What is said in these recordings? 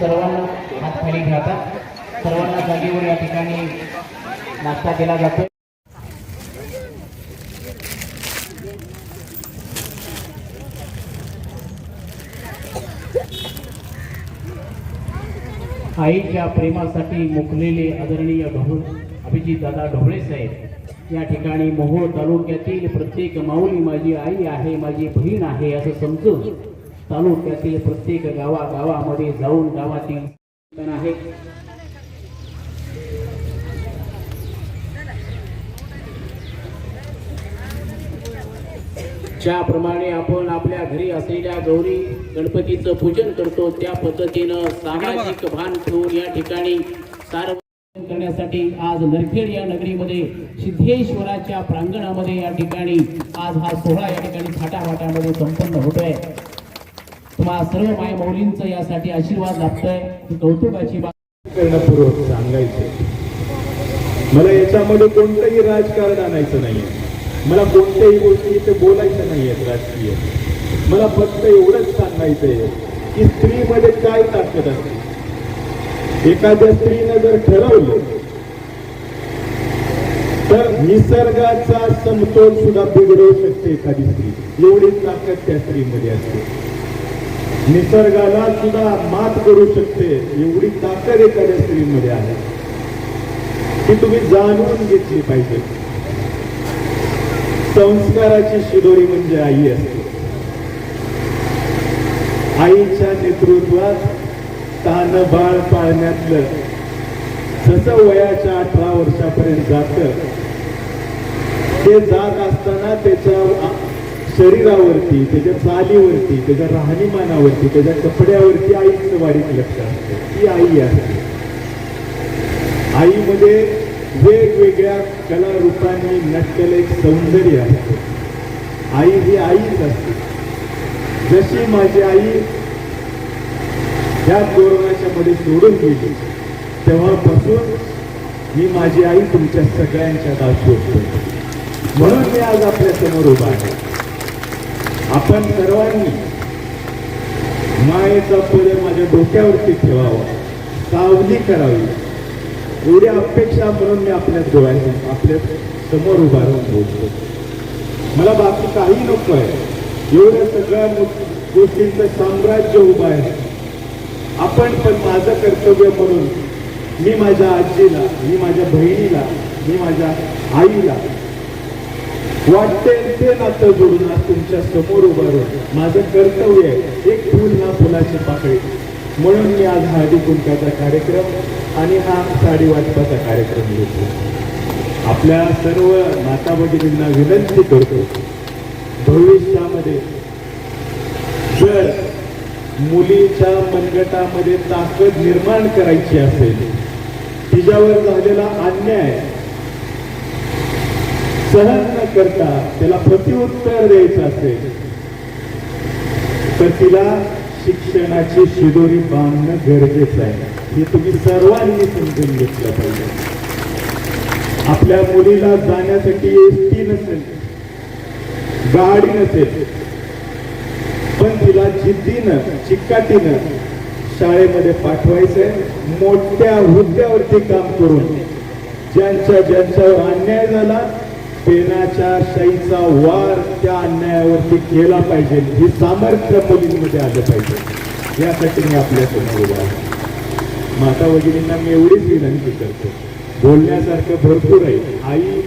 सर्वांना हात खाली घालतात सर्वांना जागेवर या ठिकाणी नाश्ता केला जातो. आईच्या प्रेमासाठी मुकलेले आदरणीय ढोळ अभिजित दादा ढोळे साहेब या ठिकाणी मोहोळ तालुक्यातील प्रत्येक माऊली माझी आई आहे माझी बहीण आहे असं समजून तालुक्यातील प्रत्येक गावा गावामध्ये जाऊन गावातील आहे. ज्याप्रमाणे आपण आपल्या घरी असलेल्या गौरी गणपतीचं पूजन करतो त्या पद्धतीनं सामाजिक भान ठेवून या ठिकाणी सार्वजनिक करण्यासाठी आज नरखेड या नगरीमध्ये सिद्धेश्वराच्या प्रांगणामध्ये या ठिकाणी आज हा सोहळा या ठिकाणी थाटामाटामध्ये संपन्न होतोय. तुम्हा सर्व माय मौलींचं यासाठी आशीर्वाद लाभतोय. कौतुकाची बाब करण्यापूर्वक मला याच्यामध्ये कोणतंही राजकारण आणायचं नाहीये. मला कोणत्याही गोष्टी इथे बोलायच्या नाहीयेत राजकीय. मला फक्त एवढंच सांगायचंय की स्त्रीमध्ये काय ताकद असते? एखाद्या स्त्रीनं जर ठरवलं तर निसर्गाचा समतोल सुद्धा बिघडवू शकते एखादी स्त्री. एवढी ताकद त्या स्त्रीमध्ये असते. निसर्गाला सुद्धा मात करू शकते एवढी ताकद एखाद्या स्त्रीमध्ये आहे. ती तुम्ही जाणून घेतली पाहिजे. संस्काराची शिदोरी म्हणजे आई असते. आईच्या नेतृत्वात तान बाळ पाळण्यातलं जसं वयाच्या अठरा वर्षापर्यंत जात ते जात असताना त्याच्या शरीरावरती त्याच्या चालीवरती त्याच्या राहणीमानावरती त्याच्या कपड्यावरती आईचं बारीक लक्ष असतं. ती आई असते आईमध्ये वेगवेगळ्या कला रूपांनी नटलेलं एक सौंदर्य असते आई ही आईच असते. जशी माझी आई ह्या कोरोनाच्या मध्ये सोडून गेली तेव्हापासून मी माझी आई तुमच्या सगळ्यांच्या दास शोधतो म्हणून मी आज आपल्यासमोर उभा आहे. आपण सर्वांनी मायेचा पुढे माझ्या डोक्यावरती ठेवावा. सावली करावी. एवढी अपेक्षा म्हणून मी आपल्या डोळ्यात आपल्यासमोर उभा राहून बोलतो. मला बाकी काही नको आहे. एवढ्या सगळ्या गोष्टींचं साम्राज्य उभं आहे. आपण पण माझं कर्तव्य म्हणून मी माझ्या आजीला मी माझ्या बहिणीला मी माझ्या आईला वाटते ते नातं जोडून आज तुमच्यासमोर उभारून माझं कर्तव्य आहे एक फुल ना फुलाची पाकळी. म्हणून मी आज हळदी कुंकाचा कार्यक्रम आणि हा साडी वाटपाचा कार्यक्रम घेतो आपल्या सर्व माता भगिनींना विनंती करतो भविष्यामध्ये जर मुलीच्या मनगटामध्ये ताकद निर्माण करायची असेल तिच्यावर झालेला अन्याय सहन न करता त्याला प्रतिउत्तर द्यायचं असेल तर तिला शिक्षणाची शिदोरी बांधणं गरजेचं आहे. हे तुम्ही सर्वांनी समजून घेतलं पाहिजे. आपल्या मुलीला जाण्यासाठी एस टी नसेल गाडी नसेल पण तिला जिद्दीनं चिकाटीनं शाळेमध्ये पाठवायचंय मोठ्या हुद्द्यावरती काम करून ज्यांच्या ज्यांच्यावर अन्याय झाला पेनाच्या शाईचा वार त्या अन्यायावरती केला पाहिजे. हे सामर्थ्य मुलींमध्ये आलं पाहिजे. यासाठी मी आपल्यासमोर उभा आहे. माता भगिनींना मी एवढीच विनंती करतो. बोलण्यासारखं भरपूर आहे. आई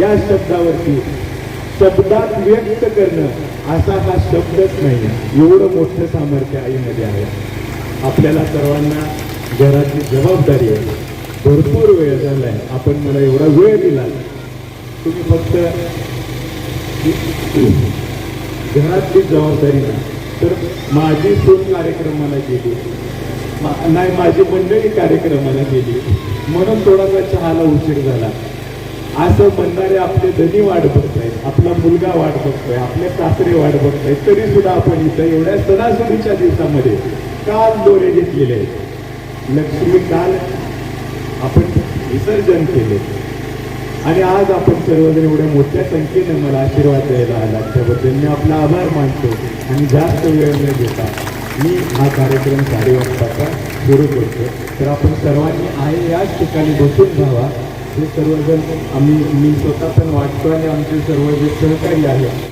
या शब्दावरती शब्दात व्यक्त करणं असा हा शब्दच नाही एवढं मोठं सामर्थ्य आईमध्ये आहे. आपल्याला सर्वांना घराची जबाबदारी आहे. भरपूर वेळ झालाय. आपण मला एवढा वेळ दिला तुम्ही फक्त घरातली जबाबदारी नाही तर माझी सून कार्यक्रमाला गेली. मा- नाही माझी मंडळी कार्यक्रमाला गेली. म्हणून थोडासा चहाला उशीर झाला. असं म्हणणारे आपले धनी वाट बघतायत आपला मुलगा वाट बघतोय आपले सासरे वाट बघतायत तरी सुद्धा आपण इथं एवढ्या सणासुदीच्या दिवसामध्ये काल दोरे घेतलेले आहेत. लक्ष्मी काल आपण विसर्जन केले. आणि आज आपण सर्वजण एवढ्या मोठ्या संख्येने मला आशीर्वाद द्यायला आला. त्याबद्दल मी आपला आभार मानतो आणि जास्त वेळ न घेता मी हा कार्यक्रम साडेवाजताचा सुरू करतो. तर आपण सर्वांनी आहे याच ठिकाणी बसून राहावा. हे सर्वजण आम्ही मी स्वतः पण वाटतो आणि आमचे सर्व जे सहकारी आहेत